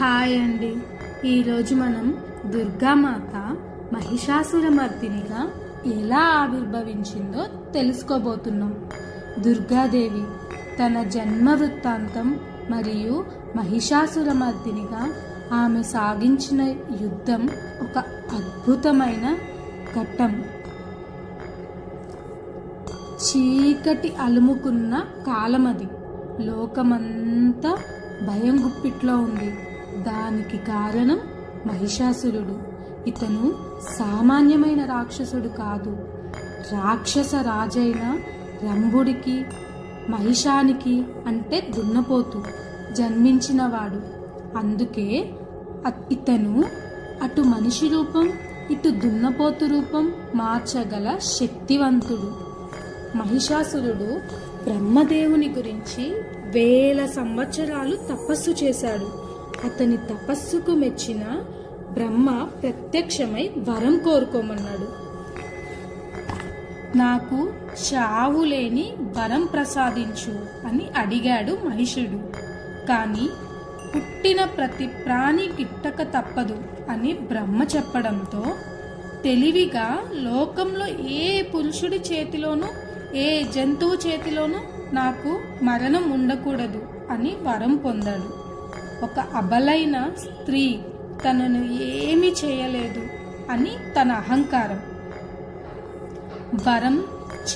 Hi అండి. ఈరోజు మనం దుర్గామాత మహిషాసురమర్దినిగా ఎలా ఆవిర్భవించిందో తెలుసుకోబోతున్నాం. దుర్గాదేవి తన జన్మ వృత్తాంతం మరియు మహిషాసురమర్దినిగా ఆమె సాగించిన యుద్ధం ఒక అద్భుతమైన ఘట్టం. చీకటి అలుముకున్న కాలమది. లోకమంతా భయం గుప్పిట్లో ఉంది. దానికి కారణం మహిషాసురుడు. ఇతను సామాన్యమైన రాక్షసుడు కాదు. రాక్షస రాజైన రంభుడికి మహిషానికి అంటే దున్నపోతు జన్మించినవాడు. అందుకే అ- ఇతను అటు మనిషి రూపం ఇటు దున్నపోతు రూపం మార్చగల శక్తివంతుడు. మహిషాసురుడు బ్రహ్మదేవుని గురించి వేల సంవత్సరాలు తపస్సు చేశాడు. అతని తపస్సుకు మెచ్చిన బ్రహ్మ ప్రత్యక్షమై వరం కోరుకోమన్నాడు. నాకు చావు లేని వరం ప్రసాదించు అని అడిగాడు మహిషుడు. కానీ పుట్టిన ప్రతి ప్రాణి గిట్టక తప్పదు అని బ్రహ్మ చెప్పడంతో తెలివిగా లోకంలో ఏ పురుషుడి చేతిలోనూ ఏ జంతువు చేతిలోనూ నాకు మరణం ఉండకూడదు అని వరం పొందాడు. ఒక అబలైన స్త్రీ తనను ఏమీ చేయలేదు అని తన అహంకారం. వరం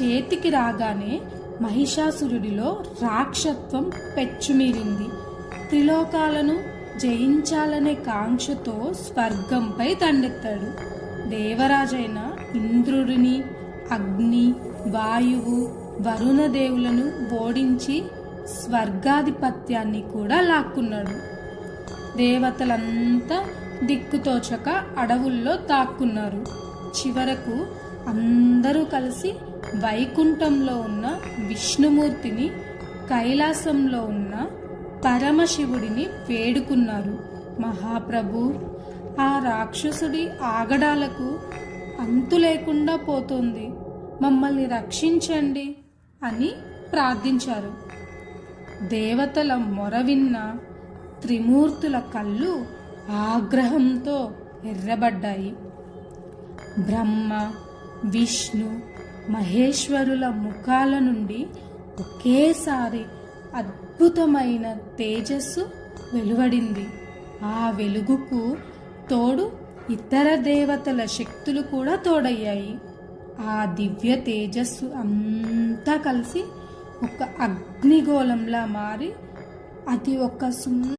చేతికి రాగానే మహిషాసురుడిలో రాక్షత్వం పెచ్చుమీరింది. త్రిలోకాలను జయించాలనే కాంక్షతో స్వర్గంపై దండెత్తాడు. దేవరాజైన ఇంద్రుడిని అగ్ని వాయువు వరుణదేవులను ఓడించి స్వర్గాధిపత్యాన్ని కూడా లాక్కున్నాడు. దేవతలంతా దిక్కుతోచక అడవుల్లో దాక్కున్నారు చివరకు అందరూ కలిసి వైకుంఠంలో ఉన్న విష్ణుమూర్తిని కైలాసంలో ఉన్న పరమశివుడిని వేడుకున్నారు. మహాప్రభు ఆ రాక్షసుడి ఆగడాలకు అంతు లేకుండా పోతుంది. మమ్మల్ని రక్షించండి అని ప్రార్థించారు. దేవతల మొర విన్న త్రిమూర్తుల కళ్ళు ఆగ్రహంతో ఎర్రబడ్డాయి. బ్రహ్మ విష్ణు మహేశ్వరుల ముఖాల నుండి ఒకేసారి అద్భుతమైన తేజస్సు వెలువడింది. ఆ వెలుగుకు తోడు ఇతర దేవతల శక్తులు కూడా తోడయ్యాయి. ఆ దివ్య తేజస్సు అంతా కలిసి ఒక అగ్నిగోళంలా మారి అది ఒక సుం